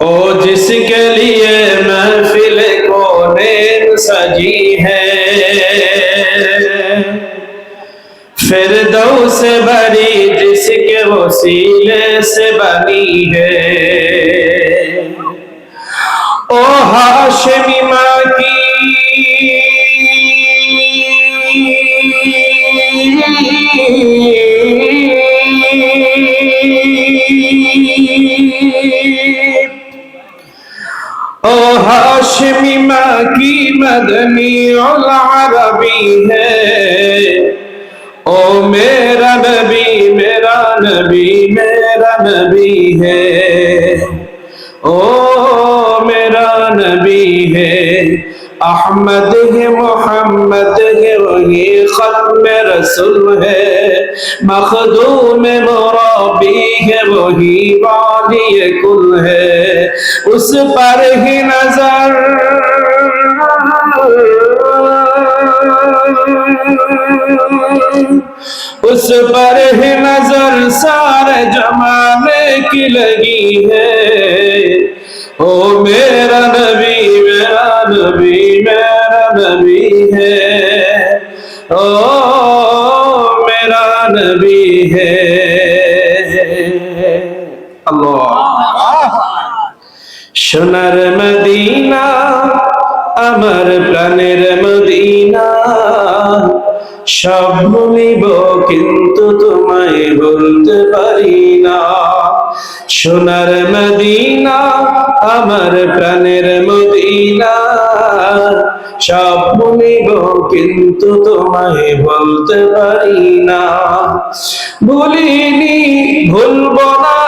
ओ जिसके लिए महफिल कोने सजी है। फिर दो से भरी जिसके वसीले से बनी है। ओ हाशमी माँ की ओ हाशमी माँ की मदनी उल अरबी है ओ मेरा नबी मेरा नबी मेरा नबी है ओ मेरा नबी है अहमद है मोहम्मद है वही खत्म रसूल है मखदूम मुराबी है वही वाली कुल है उस पर ही नज़र। उस पर ही नज़र सारे जमाने की लगी है। ओ मेरा नबी मेरा नबी मेरा नबी है। ओ मेरा नबी है। अल्लाह। সোনার মদিনা, আমার প্রাণের মদিনা। সব ভুলিব, কিন্তু তোমায় বলতে পারি না। সোনার মদিনা, আমার প্রাণের মদিনা। সব ভুলিব, কিন্তু তোমায় বলতে পারি না। ভুলিনি, ভুলবো না।